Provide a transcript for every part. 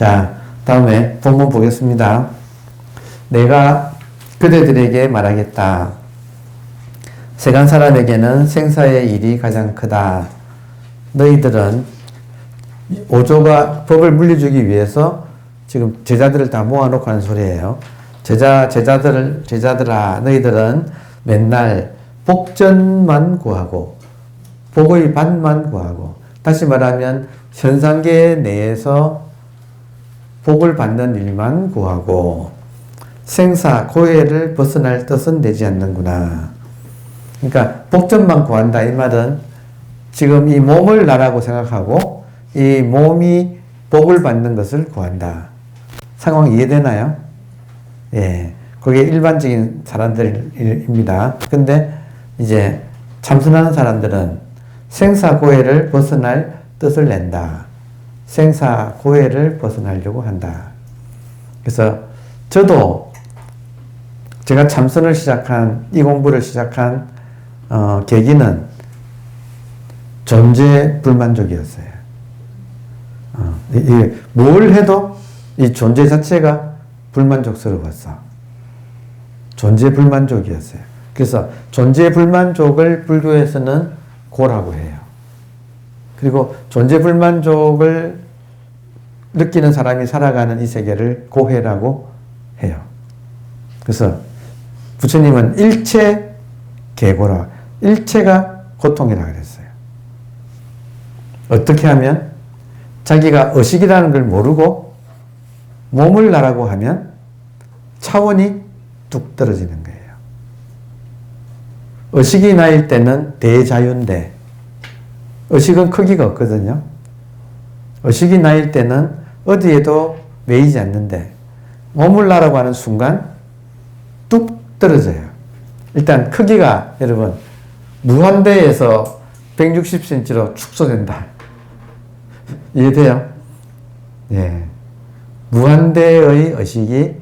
자, 다음에 본문 보겠습니다. 내가 그대들에게 말하겠다. 세간 사람에게는 생사의 일이 가장 크다. 너희들은 오조가 법을 물려주기 위해서 지금 제자들을 다 모아놓고 하는 소리예요. 제자, 제자들, 제자들아, 너희들은 맨날 복전만 구하고, 복의 반만 구하고, 다시 말하면 현상계 내에서 복을 받는 일만 구하고, 생사, 고해를 벗어날 뜻은 되지 않는구나. 그러니까 복전만 구한다 이 말은 지금 이 몸을 나라고 생각하고 이 몸이 복을 받는 것을 구한다. 상황 이해되나요? 예. 그게 일반적인 사람들입니다. 근데 이제 참선하는 사람들은 생사고해를 벗어날 뜻을 낸다. 생사 고해를 벗어나려고 한다. 그래서 저도 제가 참선을 시작한, 이 공부를 시작한 어, 계기는 존재 불만족이었어요. 어, 이, 이, 뭘 해도 이 존재 자체가 불만족스러웠어. 존재 불만족이었어요. 그래서 존재 불만족을 불교에서는 고라고 해요. 그리고 존재 불만족을 느끼는 사람이 살아가는 이 세계를 고해라고 해요. 그래서 부처님은 일체 계고라, 일체가 고통이라 그랬어요. 어떻게 하면 자기가 의식이라는 걸 모르고 몸을 나라고 하면 차원이 뚝 떨어지는 거예요. 의식이 나일 때는 대자유인데 의식은 크기가 없거든요. 의식이 나일 때는 어디에도 매이지 않는데 나라고 하는 순간 뚝 떨어져요. 일단 크기가 여러분 무한대에서 160cm로 축소된다. 이해돼요? 예. 무한대의 의식이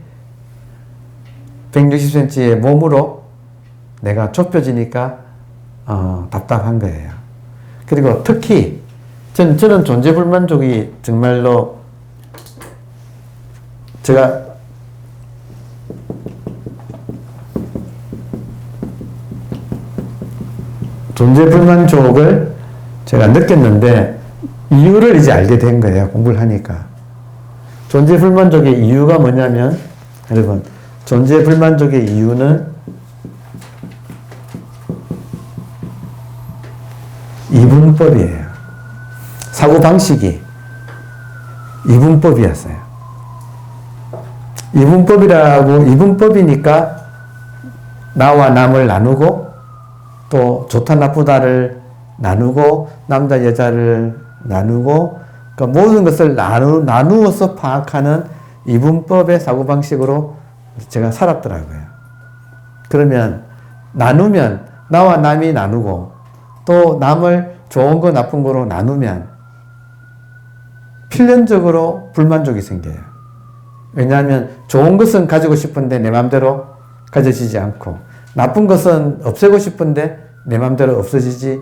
160cm의 몸으로 내가 좁혀지니까 어, 답답한 거예요. 그리고 특히 전, 저는 존재 불만족이 정말로 제가 존재 불만족을 제가 느꼈는데 이유를 이제 알게 된 거예요. 공부를 하니까. 존재 불만족의 이유가 뭐냐면 여러분 존재 불만족의 이유는 이분법이에요. 사고방식이 이분법이었어요. 이분법이라고, 이분법이니까 나와 남을 나누고 또 좋다 나쁘다를 나누고 남자 여자를 나누고 그 모든 것을 나누, 나누어서 파악하는 이분법의 사고방식으로 제가 살았더라고요. 그러면 나누면 나와 남이 나누고 또 남을 좋은 거 나쁜 거로 나누면 필연적으로 불만족이 생겨요. 왜냐하면 좋은 것은 가지고 싶은데 내 마음대로 가져지지 않고 나쁜 것은 없애고 싶은데 내 마음대로 없어지지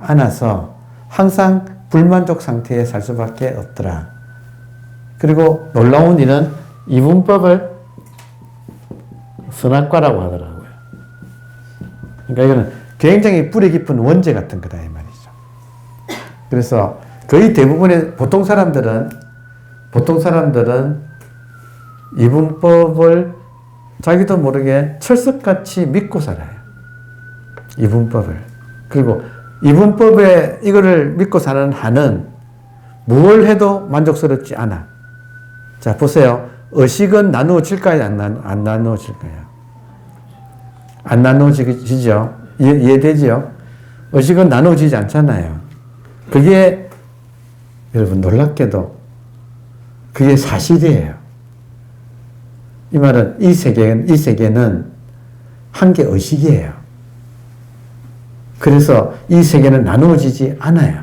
않아서 항상 불만족 상태에 살 수밖에 없더라. 그리고 놀라운 일은 이분법을 선악과라고 하더라고요. 그러니까 이거는 굉장히 뿌리 깊은 원죄 같은 거다 이 말이죠. 그래서 거의 대부분의 보통 사람들은 보통 사람들은 이분법을 자기도 모르게 철석같이 믿고 살아요. 이분법을. 그리고 이분법에 이거를 믿고 사는 한은 무엇 해도 만족스럽지 않아. 자, 보세요. 의식은 나누어질까요? 안, 나, 안 나누어질까요? 안 나누어지죠? 이해, 이해되죠? 의식은 나누어지지 않잖아요. 그게 여러분 놀랍게도 그게 사실이에요. 이 말은 이 세계는, 이 세계는 한개 의식이에요. 그래서 이 세계는 나누어지지 않아요.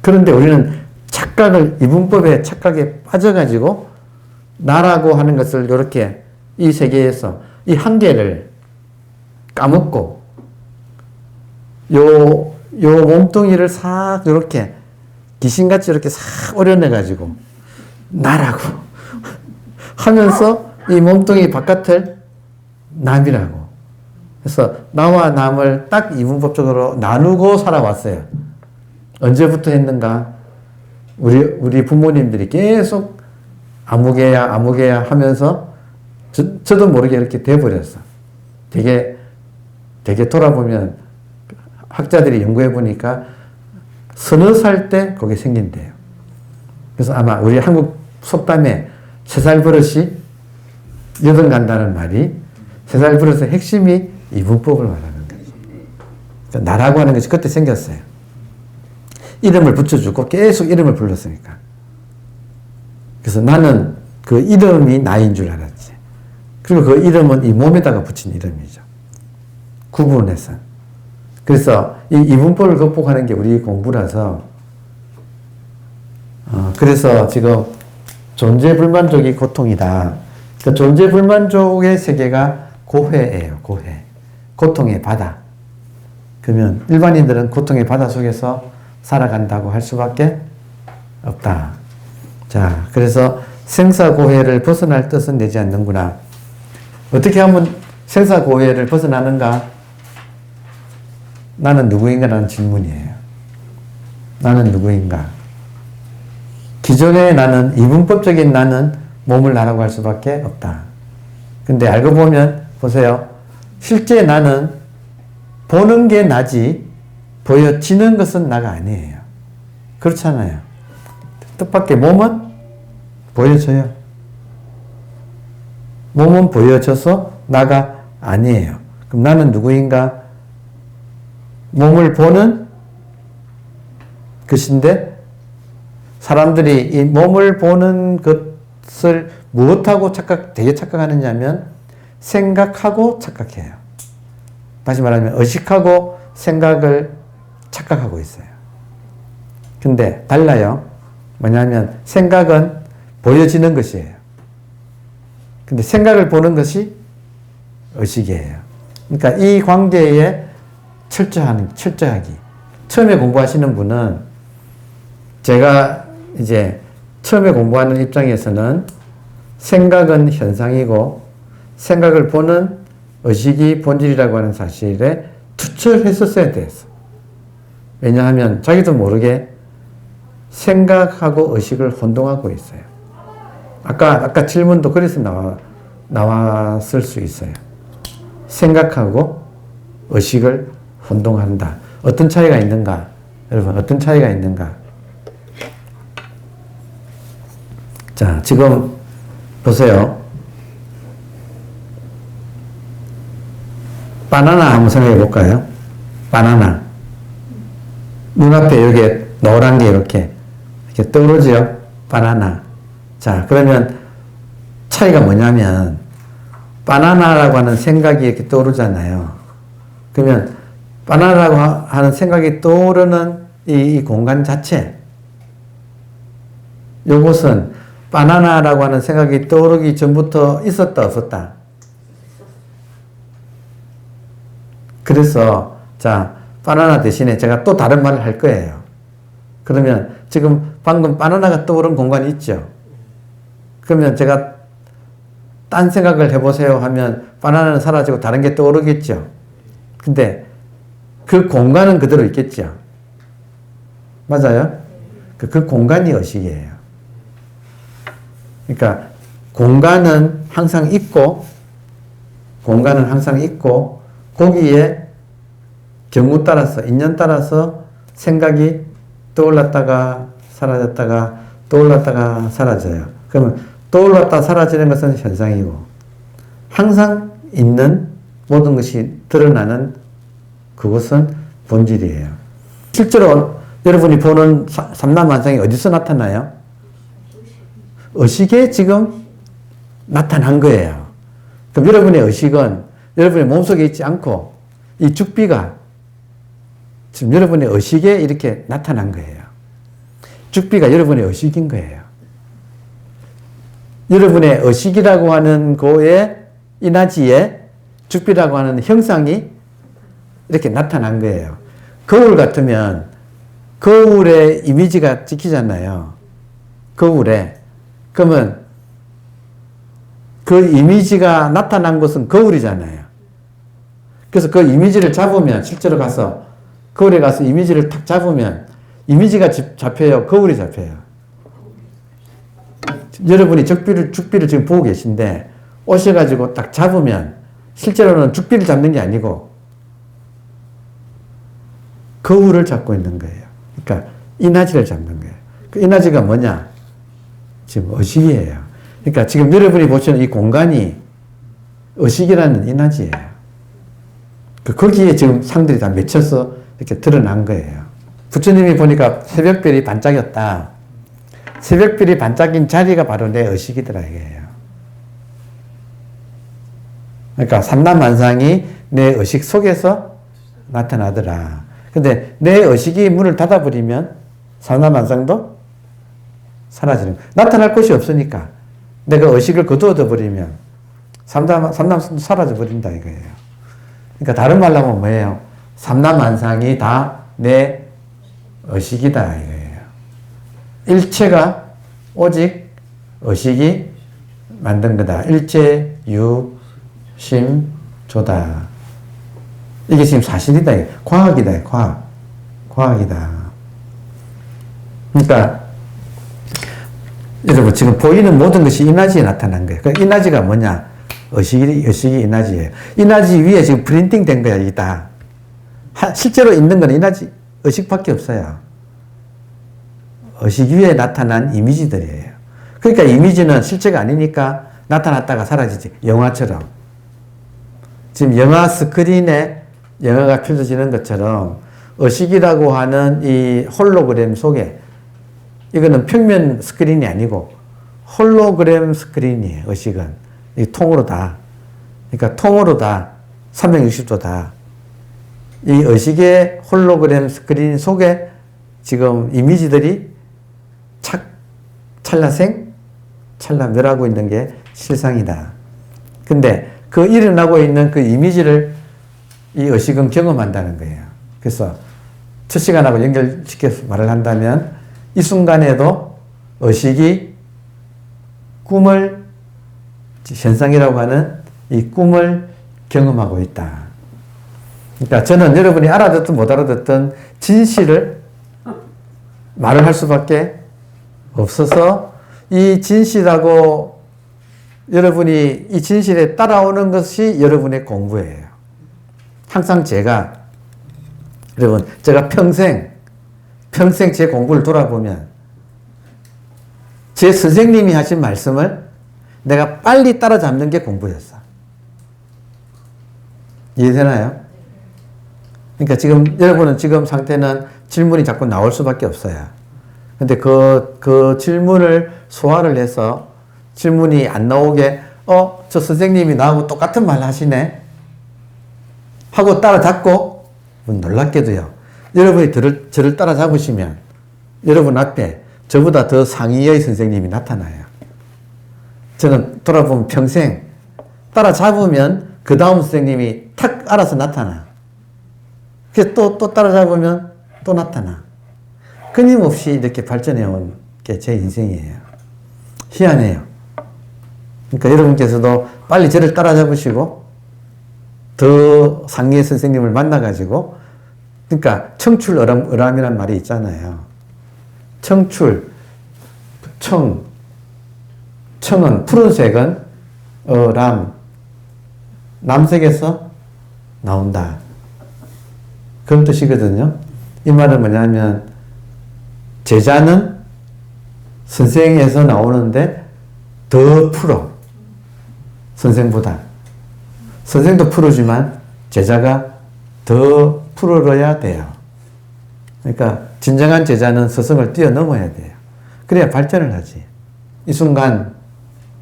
그런데 우리는 착각을, 이분법의 착각에 빠져가지고 나라고 하는 것을 이렇게 이 세계에서 이 한계를 까먹고 요, 요 몸뚱이를 싹 이렇게 귀신같이 이렇게 싹 오려내가지고 나라고 하면서 이 몸뚱이 바깥을 남이라고. 그래서 나와 남을 딱 이분법적으로 나누고 살아왔어요. 언제부터 했는가? 우리 우리 부모님들이 계속 아무개야 아무개야 하면서 저, 저도 모르게 이렇게 돼버렸어. 되게 되게 돌아보면 학자들이 연구해 보니까 서너 살 때 그게 생긴대요. 그래서 아마 우리 한국 속담에 세 살 버릇이 여든 간다는 말이 세 살 버릇의 핵심이 이분법을 말하는 거예요. 그러니까 나라고 하는 것이 그때 생겼어요. 이름을 붙여주고 계속 이름을 불렀으니까. 그래서 나는 그 이름이 나인 줄 알았지. 그리고 그 이름은 이 몸에다가 붙인 이름이죠. 구분해서. 그래서 이 이분법을 극복하는 게 우리 공부라서, 어, 그래서 지금 존재 불만족이 고통이다. 그 존재 불만족의 세계가 고해예요, 고해. 고통의 바다. 그러면 일반인들은 고통의 바다 속에서 살아간다고 할 수밖에 없다. 자, 그래서 생사고해를 벗어날 뜻은 내지 않는구나. 어떻게 하면 생사고해를 벗어나는가? 나는 누구인가라는 질문이에요. 나는 누구인가? 기존의 나는, 이분법적인 나는 몸을 나라고 할 수밖에 없다. 근데 알고 보면, 보세요. 실제 나는 보는 게 나지, 보여지는 것은 나가 아니에요. 그렇잖아요. 뜻밖의 몸은 보여져요. 몸은 보여져서 나가 아니에요. 그럼 나는 누구인가? 몸을 보는 것인데 사람들이 이 몸을 보는 것을 무엇하고 착각, 되게 착각하느냐면 생각하고 착각해요. 다시 말하면 의식하고 생각을 착각하고 있어요. 근데 달라요. 뭐냐면 생각은 보여지는 것이에요. 근데 생각을 보는 것이 의식이에요. 그러니까 이 관계에 철저하는, 철저하기. 처음에 공부하시는 분은 제가 이제 처음에 공부하는 입장에서는 생각은 현상이고 생각을 보는 의식이 본질이라고 하는 사실에 투철했었어야 됐어. 왜냐하면 자기도 모르게 생각하고 의식을 혼동하고 있어요. 아까, 아까 질문도 그래서 나와, 나왔을 수 있어요. 생각하고 의식을 혼동한다. 어떤 차이가 있는가? 여러분, 어떤 차이가 있는가? 자, 지금 보세요. 바나나 한번 생각해 볼까요? 바나나. 눈앞에 여기 노란 게 이렇게, 이렇게 떠오르죠? 바나나. 자, 그러면 차이가 뭐냐면, 바나나라고 하는 생각이 이렇게 떠오르잖아요. 그러면, 바나나라고 하는 생각이 떠오르는 이, 이 공간 자체, 요것은 바나나라고 하는 생각이 떠오르기 전부터 있었다, 없었다? 그래서, 자, 바나나 대신에 제가 또 다른 말을 할 거예요. 그러면 지금 방금 바나나가 떠오른 공간이 있죠? 그러면 제가 딴 생각을 해보세요 하면 바나나는 사라지고 다른 게 떠오르겠죠? 근데 그 공간은 그대로 있겠죠? 맞아요? 그, 그 공간이 의식이에요. 그러니까 공간은 항상 있고, 공간은 항상 있고, 거기에 경우 따라서, 인연 따라서 생각이 떠올랐다가 사라졌다가 떠올랐다가 사라져요. 그러면 떠올랐다 사라지는 것은 현상이고, 항상 있는 모든 것이 드러나는 그것은 본질이에요. 실제로 여러분이 보는 삼남만상이 어디서 나타나요? 의식에 지금 나타난 거예요. 그럼 여러분의 의식은 여러분의 몸속에 있지 않고 이 죽비가 지금 여러분의 의식에 이렇게 나타난 거예요. 죽비가 여러분의 의식인 거예요. 여러분의 의식이라고 하는 거에 이나지에 죽비라고 하는 형상이 이렇게 나타난 거예요. 거울 같으면 거울에 이미지가 찍히잖아요. 거울에. 그러면 그 이미지가 나타난 것은 거울이잖아요. 그래서 그 이미지를 잡으면 실제로 가서 거울에 가서 이미지를 탁 잡으면 이미지가 집- 잡혀요. 거울이 잡혀요. 여러분이 적비를 죽비를 지금 보고 계신데 오셔가지고 딱 잡으면 실제로는 죽비를 잡는 게 아니고 거울을 잡고 있는 거예요. 그러니까 이나지를 잡는 거예요. 그 이나지가 뭐냐? 지금 의식이에요. 그러니까 지금 여러분이 보시는 이 공간이 의식이라는 이나지예요. 그 거기에 지금 상들이 다 맺혀서 이렇게 드러난 거예요. 부처님이 보니까 새벽별이 반짝였다. 새벽별이 반짝인 자리가 바로 내 의식이더라 이거예요. 그러니까 삼남만상이 내 의식 속에서 나타나더라. 근데 내 의식이 문을 닫아버리면 삼남만상도 사라지는. 나타날 곳이 없으니까 내가 의식을 거두어둬 버리면 삼남 삼남도 사라져 버린다 이거예요. 그러니까 다른 말로 하면 뭐예요? 삼남만상이 다 내 의식이다 이거예요. 일체가 오직 의식이 만든 거다. 일체 유 심 조다. 이게 지금 사실이다. 과학이다. 과학. 과학이다. 그러니까 여러분 지금 보이는 모든 것이 이나지에 나타난 거예요. 그 이나지가 뭐냐? 의식이 의식이 이나지예요. 이나지 위에 지금 프린팅 된 거야 이게 다. 하- 실제로 있는 건 이나지 의식밖에 없어요. 의식 위에 나타난 이미지들이에요. 그러니까 이미지는 실제가 아니니까 나타났다가 사라지지. 영화처럼. 지금 영화 스크린에 영화가 펼쳐지는 것처럼 의식이라고 하는 이 홀로그램 속에 이거는 평면 스크린이 아니고 홀로그램 스크린이에요. 의식은. 이 통으로 다. 그러니까 통으로 다. 360도 다. 이 의식의 홀로그램 스크린 속에 지금 이미지들이 착, 찰나생, 찰나멸하고 있는 게 실상이다. 근데 그 일어나고 있는 그 이미지를 이 의식은 경험한다는 거예요. 그래서 첫 시간하고 연결시켜서 말을 한다면 이 순간에도 의식이 꿈을 현상이라고 하는 이 꿈을 경험하고 있다. 그러니까 저는 여러분이 알아듣든 못 알아듣든 진실을 말을 할 수밖에 없어서 이 진실하고 여러분이 이 진실에 따라오는 것이 여러분의 공부예요. 항상 제가 여러분 제가 평생 평생 제 공부를 돌아보면 제 선생님이 하신 말씀을 내가 빨리 따라잡는 게 공부였어. 이해되나요? 그러니까 지금 여러분은 지금 상태는 질문이 자꾸 나올 수밖에 없어요. 근데 그, 그 질문을 소화를 해서 질문이 안 나오게, 어, 저 선생님이 나하고 똑같은 말 하시네? 하고 따라잡고, 뭐 놀랍게도요. 여러분이 저를, 저를 따라잡으시면 여러분 앞에 저보다 더 상위의 선생님이 나타나요. 저는 돌아보면 평생 따라잡으면 그 다음 선생님이 탁 알아서 나타나. 그래서 또, 또 따라잡으면 또 나타나. 끊임없이 이렇게 발전해 온 게 제 인생이에요. 희한해요. 그러니까 여러분께서도 빨리 저를 따라잡으시고 더 상위의 선생님을 만나가지고 그러니까 청출 어람, 어람이란 말이 있잖아요. 청출, 청, 청은 푸른색은 어람, 남색에서 나온다. 그런 뜻이거든요. 이 말은 뭐냐면 제자는 선생에서 나오는데 더 풀어. 선생보다. 선생도 풀어지만 제자가 더 풀어야 돼요. 그러니까 진정한 제자는 스승을 뛰어넘어야 돼요. 그래야 발전을 하지. 이 순간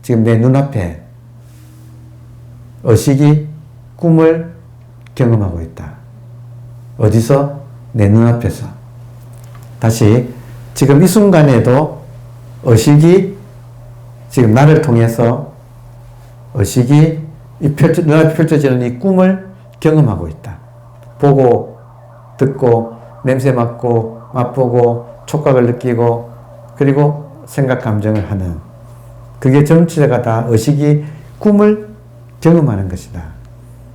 지금 내 눈앞에 의식이 꿈을 경험하고 있다. 어디서? 내 눈앞에서. 다시 지금 이 순간에도 의식이 지금 나를 통해서 의식이 이 펼쳐, 눈앞에 펼쳐지는 이 꿈을 경험하고 있다. 보고, 듣고, 냄새 맡고, 맛보고, 촉각을 느끼고, 그리고 생각, 감정을 하는. 그게 전체가 다 의식이 꿈을 경험하는 것이다.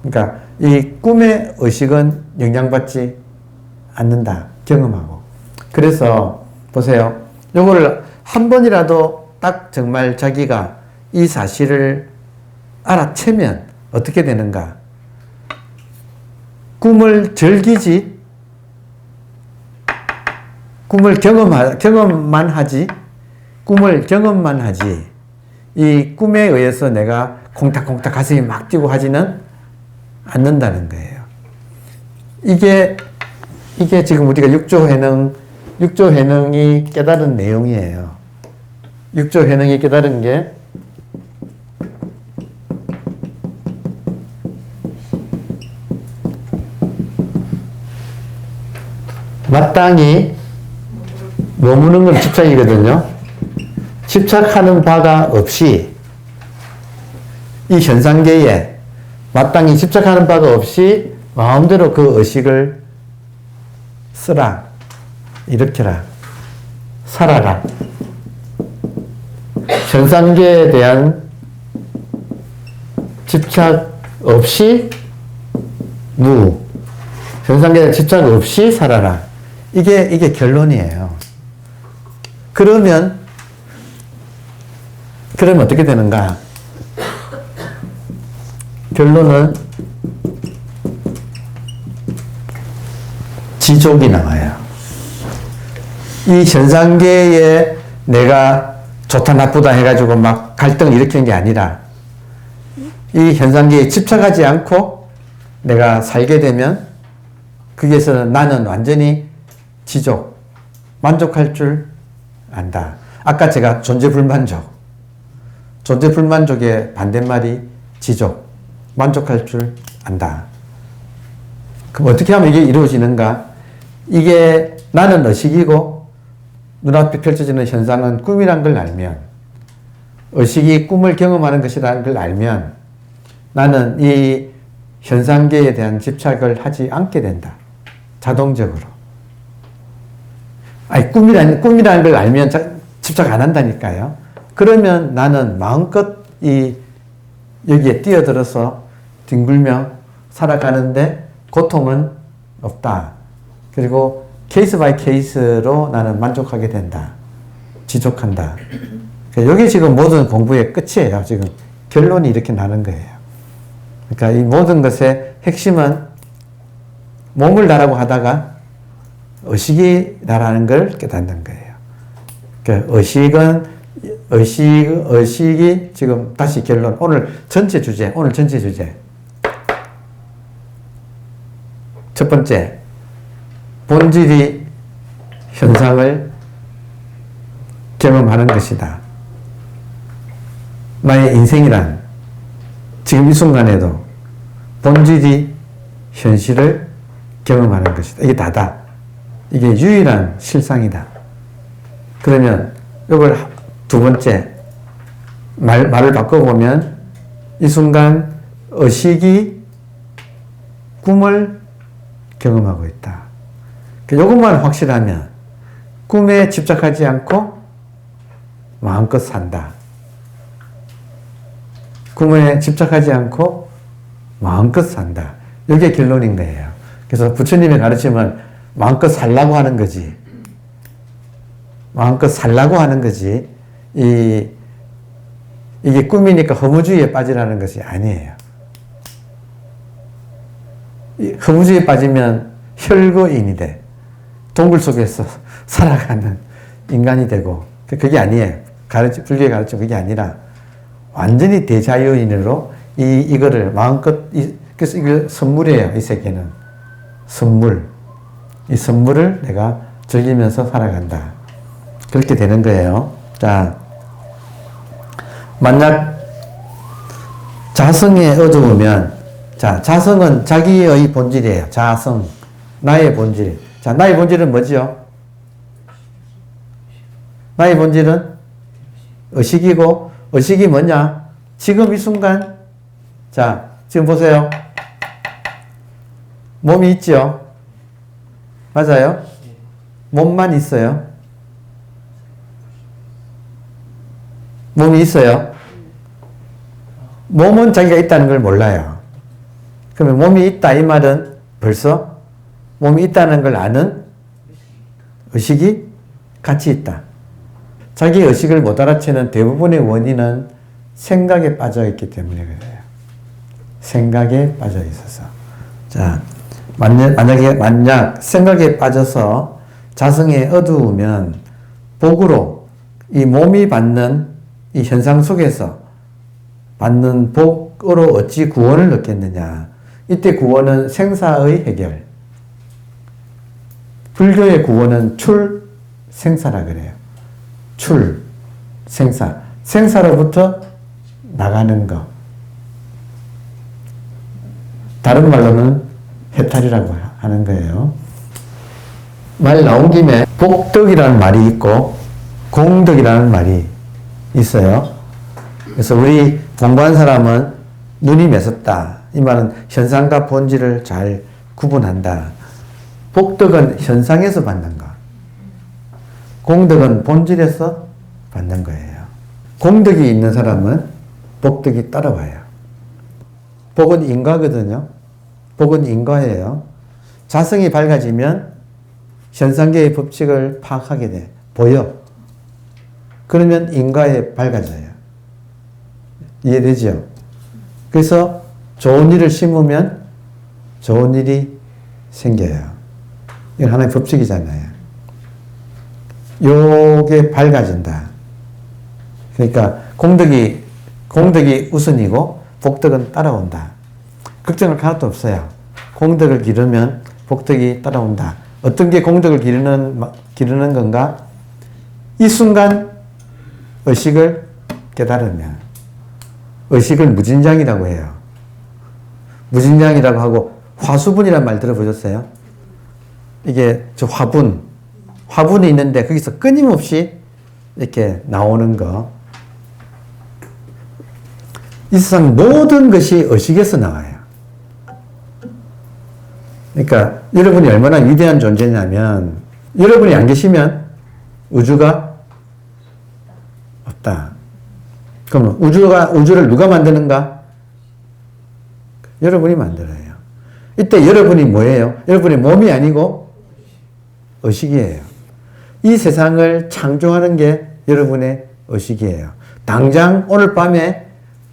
그러니까 이 꿈의 의식은 영향받지 않는다. 경험하고. 그래서 보세요. 요거를 한 번이라도 딱 정말 자기가 이 사실을 알아채면 어떻게 되는가? 꿈을 즐기지, 꿈을 경험하, 경험만 하지, 꿈을 경험만 하지, 이 꿈에 의해서 내가 콩닥콩닥 가슴이 막 뛰고 하지는 않는다는 거예요. 이게, 이게 지금 우리가 육조 해능, 육조 해능이 깨달은 내용이에요. 육조 해능이 깨달은 게 마땅히 머무는 건 집착이거든요. 집착하는 바가 없이 이 현상계에 마땅히 집착하는 바가 없이 마음대로 그 의식을 쓰라, 일으켜라, 살아라. 현상계에 대한 집착 없이 무, 현상계에 집착 없이 살아라. 이게, 이게 결론이에요. 그러면, 그러면 어떻게 되는가? 결론은 지족이 나와요. 이 현상계에 내가 좋다 나쁘다 해가지고 막 갈등을 일으키는 게 아니라 이 현상계에 집착하지 않고 내가 살게 되면 거기에서는 나는 완전히 지족, 만족할 줄 안다. 아까 제가 존재 불만족, 존재 불만족의 반대말이 지족, 만족할 줄 안다. 그럼 어떻게 하면 이게 이루어지는가? 이게 나는 의식이고 눈앞에 펼쳐지는 현상은 꿈이란 걸 알면 의식이 꿈을 경험하는 것이라는 걸 알면 나는 이 현상계에 대한 집착을 하지 않게 된다. 자동적으로. 아니, 꿈이라는, 꿈이라는 걸 알면 자, 집착 안 한다니까요. 그러면 나는 마음껏 이, 여기에 뛰어들어서 뒹굴며 살아가는데 고통은 없다. 그리고 케이스 바이 케이스로 나는 만족하게 된다. 지족한다. 여기 지금 모든 공부의 끝이에요. 지금 결론이 이렇게 나는 거예요. 그러니까 이 모든 것의 핵심은 몸을 나라고 하다가 의식이 나라는 걸 깨닫는 거예요. 그 의식은 의식 의식이 지금 다시 결론 오늘 전체 주제 오늘 전체 주제 첫 번째 본질이 현상을 경험하는 것이다. 나의 인생이란 지금 이 순간에도 본질이 현실을 경험하는 것이다. 이게 다다. 이게 유일한 실상이다. 그러면 이걸 두 번째 말, 말을 바꿔보면 이 순간 의식이 꿈을 경험하고 있다. 이것만 확실하면 꿈에 집착하지 않고 마음껏 산다. 꿈에 집착하지 않고 마음껏 산다. 이게 결론인 거예요. 그래서 부처님의 가르침은 마음껏 살라고 하는 거지. 마음껏 살라고 하는 거지. 이, 이게 꿈이니까 허무주의에 빠지라는 것이 아니에요. 허무주의에 빠지면 혈거인이 돼. 동굴 속에서 살아가는 인간이 되고, 그게 아니에요. 가르치, 불교의 가르침 그게 아니라, 완전히 대자유인으로 이, 이거를 마음껏, 이, 그래서 이거 선물이에요, 이 세계는. 선물. 이 선물을 내가 즐기면서 살아간다. 그렇게 되는 거예요. 자, 만약 자성에 어두우면, 자, 자성은 자기의 본질이에요. 자성. 나의 본질. 자, 나의 본질은 뭐지요? 나의 본질은 의식이고, 의식이 뭐냐? 지금 이 순간, 자, 지금 보세요. 몸이 있죠? 맞아요? 몸만 있어요. 몸이 있어요? 몸은 자기가 있다는 걸 몰라요. 그러면 몸이 있다 이 말은 벌써 몸이 있다는 걸 아는 의식이 같이 있다. 자기 의식을 못 알아채는 대부분의 원인은 생각에 빠져 있기 때문에 그래요. 생각에 빠져 있어서. 자, 만약, 만약에, 만약 생각에 빠져서 자성에 어두우면 복으로 이 몸이 받는 이 현상 속에서 받는 복으로 어찌 구원을 얻겠느냐. 이때 구원은 생사의 해결. 불교의 구원은 출, 생사라 그래요. 출, 생사. 생사로부터 나가는 것. 다른 말로는 해탈이라고 하는 거예요. 말 나온 김에 복덕이라는 말이 있고 공덕이라는 말이 있어요. 그래서 우리 공부한 사람은 눈이 매섭다. 이 말은 현상과 본질을 잘 구분한다. 복덕은 현상에서 받는 것. 공덕은 본질에서 받는 거예요. 공덕이 있는 사람은 복덕이 따라와요. 복은 인과거든요. 복은 인과예요. 자성이 밝아지면 현상계의 법칙을 파악하게 돼. 보여. 그러면 인과에 밝아져요. 이해되죠? 그래서 좋은 일을 심으면 좋은 일이 생겨요. 이건 하나의 법칙이잖아요. 요게 밝아진다. 그러니까 공덕이, 공덕이 우선이고 복덕은 따라온다. 걱정할 하나도 없어요. 공덕을 기르면 복덕이 따라온다. 어떤 게 공덕을 기르는, 기르는 건가? 이 순간 의식을 깨달으면 의식을 무진장이라고 해요. 무진장이라고 하고 화수분이란 말 들어보셨어요? 이게 저 화분, 화분이 있는데 거기서 끊임없이 이렇게 나오는 거. 이 세상 모든 것이 의식에서 나와요. 그러니까 여러분이 얼마나 위대한 존재냐면 여러분이 안 계시면 우주가 없다. 그럼 우주가 우주를 누가 만드는가? 여러분이 만들어요. 이때 여러분이 뭐예요? 여러분이 몸이 아니고 의식이에요. 이 세상을 창조하는 게 여러분의 의식이에요. 당장 오늘 밤에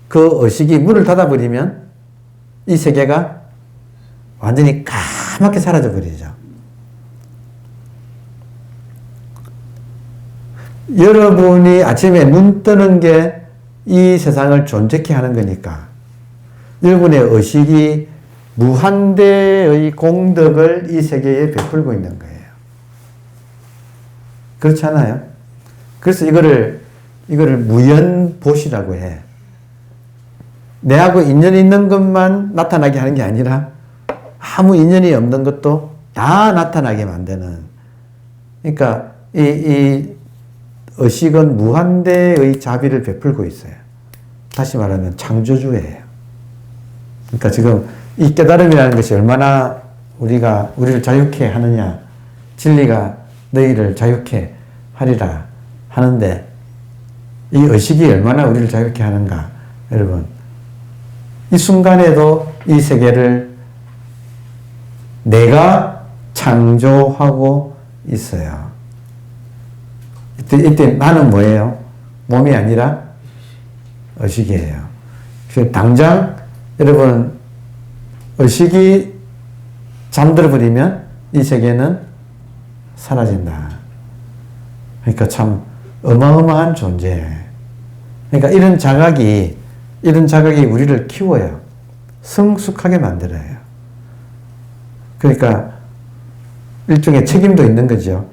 그 의식이 문을 닫아버리면 이 세계가 완전히 까맣게 사라져 버리죠. 여러분이 아침에 눈 뜨는 게 이 세상을 존재케 하는 거니까 여러분의 의식이 무한대의 공덕을 이 세계에 베풀고 있는 거예요. 그렇지 않아요? 그래서 이거를, 이거를 무연보시라고 해. 내하고 인연이 있는 것만 나타나게 하는 게 아니라 아무 인연이 없는 것도 다 나타나게 만드는. 그러니까 이, 이 의식은 무한대의 자비를 베풀고 있어요. 다시 말하면 창조주예요. 그러니까 지금 이 깨달음이라는 것이 얼마나 우리가 우리를 자유케 하느냐, 진리가 너희를 자유케 하리라 하는데 이 의식이 얼마나 우리를 자유케 하는가, 여러분. 이 순간에도 이 세계를 내가 창조하고 있어요. 이때, 이때 나는 뭐예요? 몸이 아니라 의식이에요. 당장 여러분 의식이 잠들어 버리면 이 세계는 사라진다. 그러니까 참 어마어마한 존재. 그러니까 이런 자각이 이런 자각이 우리를 키워요. 성숙하게 만들어요. 그러니까 일종의 책임도 있는 거죠.